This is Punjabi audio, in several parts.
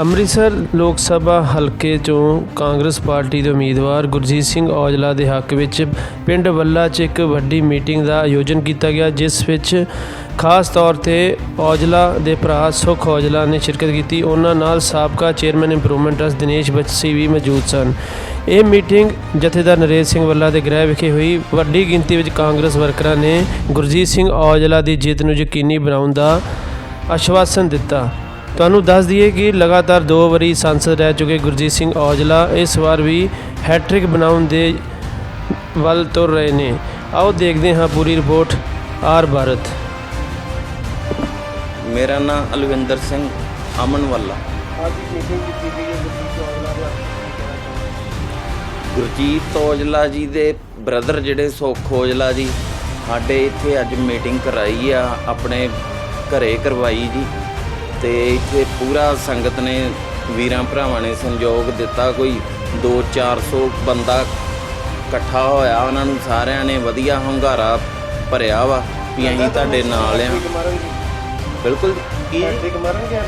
ਅੰਮ੍ਰਿਤਸਰ ਲੋਕ ਸਭਾ ਹਲਕੇ ਚੋਂ ਕਾਂਗਰਸ ਪਾਰਟੀ ਦੇ ਉਮੀਦਵਾਰ ਗੁਰਜੀਤ ਸਿੰਘ ਔਜਲਾ ਦੇ ਹੱਕ ਵਿੱਚ ਪਿੰਡ ਵੱਲਾ 'ਚ ਇੱਕ ਵੱਡੀ ਮੀਟਿੰਗ ਦਾ ਆਯੋਜਨ ਕੀਤਾ ਗਿਆ, ਜਿਸ ਵਿੱਚ ਖਾਸ ਤੌਰ ਤੇ ਔਜਲਾ ਦੇ ਭਰਾ ਸੁਖ ਔਜਲਾ ਨੇ ਸ਼ਿਰਕਤ ਕੀਤੀ। ਉਹਨਾਂ ਨਾਲ ਸਾਬਕਾ ਚੇਅਰਮੈਨ ਇੰਪਰੂਵਮੈਂਟ ਟਰਸਟ ਦਿਨੇਸ਼ ਬੱਚੀ ਵੀ ਮੌਜੂਦ ਸਨ। ਇਹ ਮੀਟਿੰਗ ਜਥੇਦਾਰ ਨਰੇਸ਼ ਸਿੰਘ ਵੱਲਾ ਦੇ ਗ੍ਰਹਿ ਵਿਖੇ ਹੋਈ। ਵੱਡੀ ਗਿਣਤੀ ਵਿੱਚ ਕਾਂਗਰਸ ਵਰਕਰਾਂ ਨੇ ਗੁਰਜੀਤ ਸਿੰਘ ਔਜਲਾ ਦੀ ਜਿੱਤ ਨੂੰ ਯਕੀਨੀ ਬਣਾਉਣ ਦਾ ਆਸ਼ਵਾਸਨ ਦਿੱਤਾ। ਤੁਹਾਨੂੰ ਦੱਸ ਦਈਏ ਕਿ ਲਗਾਤਾਰ ਦੋ ਵਾਰੀ ਸੰਸਦ ਰਹਿ ਚੁੱਕੇ ਗੁਰਜੀਤ ਸਿੰਘ ਔਜਲਾ ਇਸ ਵਾਰ ਵੀ ਹੈਟ੍ਰਿਕ ਬਣਾਉਣ ਦੇ ਵੱਲ ਤੁਰ ਰਹੇ ਨੇ। ਆਓ ਦੇਖਦੇ ਹਾਂ ਪੂਰੀ ਰਿਪੋਰਟ ਆਰ ਭਾਰਤ। ਮੇਰਾ ਨਾਮ ਅਲਵਿੰਦਰ ਸਿੰਘ ਅਮਨ ਵਾਲਾ ਗੁਰਜੀਤ ਔਜਲਾ ਜੀ ਦੇ ਬ੍ਰਦਰ ਜਿਹੜੇ ਸੁੱਖ ਔਜਲਾ ਜੀ, ਸਾਡੇ ਇੱਥੇ ਅੱਜ ਮੀਟਿੰਗ ਕਰਾਈ ਆ, ਆਪਣੇ ਘਰੇ ਕਰਵਾਈ ਜੀ। ਤੇ ਇੱਥੇ ਪੂਰਾ ਸੰਗਤ ਨੇ ਵੀਰਾਂ ਭਰਾਵਾਂ ਨੇ ਸੰਯੋਗ ਦਿੱਤਾ। ਕੋਈ 2-400 ਬੰਦਾ ਇਕੱਠਾ ਹੋਇਆ ਉਹਨਾਂ ਨੂੰ ਸਾਰਿਆਂ ਨੇ ਵਧੀਆ ਹੰਗਾਰਾ ਭਰਿਆ ਵਾ ਵੀ ਅਸੀਂ ਤੁਹਾਡੇ ਨਾਲ ਆ। ਬਿਲਕੁਲ ਕੀ? ਮਾਰਨਗੇ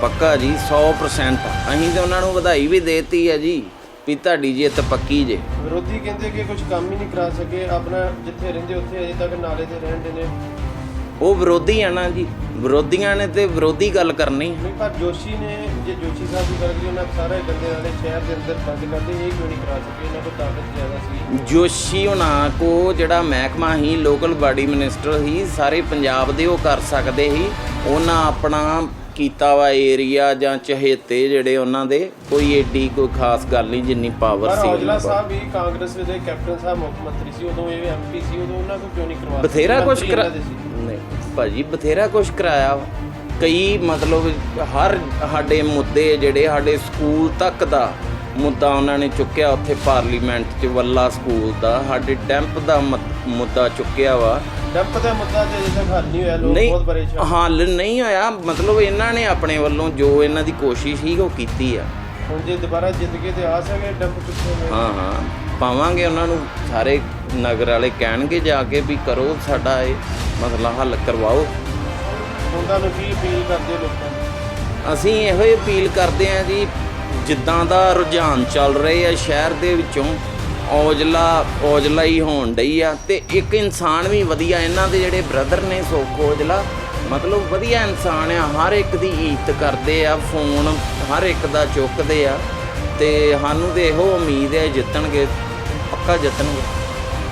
ਪੱਕਾ ਜੀ 100% ਅਸੀਂ ਤੇ ਉਹਨਾਂ ਨੂੰ ਵਧਾਈ ਵੀ ਦੇਤੀ ਹੈ ਜੀ ਵੀ ਤੁਹਾਡੀ ਜਿੱਤ ਪੱਕੀ ਜੇ। ਵਿਰੋਧੀ ਕਹਿੰਦੇ ਕਿ ਕੁਝ ਕੰਮ ਹੀ ਨਹੀਂ ਕਰਾ ਸਕੇ। ਆਪਣਾ ਜਿੱਥੇ ਰਹਿੰਦੇ ਉੱਥੇ ਅਜੇ ਤੱਕ ਨਾਲੇ ਤੇ ਰਹਿੰਦੇ ਨੇ। ਉਹ ਵਿਰੋਧੀ ਆ ਨਾ ਜੀ। ਵਿਰੋਧੀਆਂ ਨੇ ਤੇ ਵਿਰੋਧੀ ਗੱਲ ਕਰਨੀ। ਨਹੀਂ ਪਰ ਜੋਸ਼ੀ ਨੇ ਜੇ ਜੋਸ਼ੀ ਸਾਹਿਬ ਦੀ ਗੱਲ ਕਰੀਏ ਉਹਨਾਂ ਸਾਰੇ ਬੰਦੇ ਨਾਲੇ ਸ਼ਹਿਰ ਦੇ ਅੰਦਰ ਬੰਦ ਕਰਦੇ ਇਹ ਕਿਉਂ ਨਹੀਂ ਕਰਾ ਸਕੇ? ਇਹਨਾਂ ਕੋਲ ਤਾਕਤ ਜ਼ਿਆਦਾ ਸੀ। ਜੋਸ਼ੀ ਹੁਣਾਂ ਕੋ ਜਿਹੜਾ ਮਹਿਕਮਾ ਹੀ ਲੋਕਲ ਬਾਡੀ ਮਿਨਿਸਟਰ ਹੀ ਸਾਰੇ ਪੰਜਾਬ ਦੇ ਉਹ ਕਰ ਸਕਦੇ ਸੀ। ਉਹਨਾਂ ਆਪਣਾ ਕੀਤਾ ਵਾ ਏਰੀਆ ਜਾਂ ਚਹੇਤੇ ਜਿਹੜੇ ਉਹਨਾਂ ਦੇ ਕੋਈ ਏਡੀ ਕੋਈ ਖਾਸ ਗੱਲ ਨਹੀਂ ਜਿੰਨੀ ਪਾਵਰ ਸੀ ਔਜਲਾ। ਸਾਹਿਬ ਵੀ ਕਾਂਗਰਸ ਦੇ ਕੈਪਟਨ ਸਾਹਿਬ ਮੁੱਖ ਮੰਤਰੀ ਸੀ ਉਦੋਂ ਇਹ ਐਮਪੀ ਸੀ ਉਦੋਂ ਉਹਨਾਂ ਕੋਲ ਕਿਉਂ ਨਹੀਂ ਕਰਵਾ ਸਕੇ? ਬਥੇਰਾ ਕੁਝ ਕਰਾ। ਨਹੀਂ ਭਾਜੀ ਬਥੇਰਾ ਕੁਝ ਕਰਾਇਆ। ਕਈ ਮਤਲਬ ਹਰ ਸਾਡੇ ਮੁੱਦੇ ਜਿਹੜੇ ਸਾਡੇ ਸਕੂਲ ਤੱਕ ਦਾ ਮੁੱਦਾ ਉਹਨਾਂ ਨੇ ਚੁੱਕਿਆ ਉੱਥੇ ਪਾਰਲੀਮੈਂਟ 'ਚ ਵੱਲਾ ਸਕੂਲ ਦਾ। ਸਾਡੇ ਡੈਂਪ ਦਾ ਮਤ- ਮੁੱਦਾ ਚੁੱਕਿਆ ਵਾ। ਡੰਪ ਦਾ ਮੁੱਦਾ ਤੇ ਤੱਕ ਹੱਲ ਨਹੀਂ ਹੋਇਆ ਲੋਕ ਬਹੁਤ ਪਰੇਸ਼ਾਨ। ਹੱਲ ਨਹੀਂ ਹੋਇਆ। ਮਤਲਬ ਇਹਨਾਂ ਨੇ ਆਪਣੇ ਵੱਲੋਂ ਜੋ ਇਹਨਾਂ ਦੀ ਕੋਸ਼ਿਸ਼ ਸੀ ਉਹ ਕੀਤੀ ਆ। ਹੁਣ ਜੇ ਦੁਬਾਰਾ ਜਿੱਤ ਤੇ ਆ ਸਕੇ ਡੰਪ ਨੇ ਹਾਂ ਹਾਂ। ਪਾਵਾਂਗੇ ਉਹਨਾਂ ਨੂੰ। ਸਾਰੇ ਨਗਰ ਵਾਲੇ ਕਹਿਣਗੇ ਜਾ ਕੇ ਵੀ ਕਰੋ ਸਾਡਾ ਇਹ ਮਸਲਾ ਹੱਲ ਕਰਵਾਓ। ਉਹਨਾਂ ਨੂੰ ਕੀ ਅਪੀਲ ਕਰਦੇ ਲੋਕਾਂ ਨੂੰ? ਅਸੀਂ ਇਹੋ ਹੀ ਅਪੀਲ ਕਰਦੇ ਹਾਂ ਜੀ ਜਿੱਦਾਂ ਦਾ ਰੁਝਾਨ ਚੱਲ ਰਹੇ ਆ, ਸ਼ਹਿਰ ਦੇ ਵਿੱਚੋਂ ਔਜਲਾ ਔਜਲਾ ਹੀ ਹੋਣ ਡਈ ਆ। ਤੇ ਇੱਕ ਇਨਸਾਨ ਵੀ ਵਧੀਆ, ਇਹਨਾਂ ਦੇ ਜਿਹੜੇ ਬ੍ਰਦਰ ਨੇ ਸੁੱਖ ਔਜਲਾ, ਮਤਲਬ ਵਧੀਆ ਇਨਸਾਨ ਆ, ਹਰ ਇੱਕ ਦੀ ਇੱਜ਼ਤ ਕਰਦੇ ਆ, ਫੋਨ ਹਰ ਇੱਕ ਦਾ ਚੁੱਕਦੇ ਆ। ਤੇ ਸਾਨੂੰ ਤੇ ਇਹੋ ਉਮੀਦ ਹੈ ਜਿੱਤਣਗੇ, ਪੱਕਾ ਜਿੱਤਣਗੇ।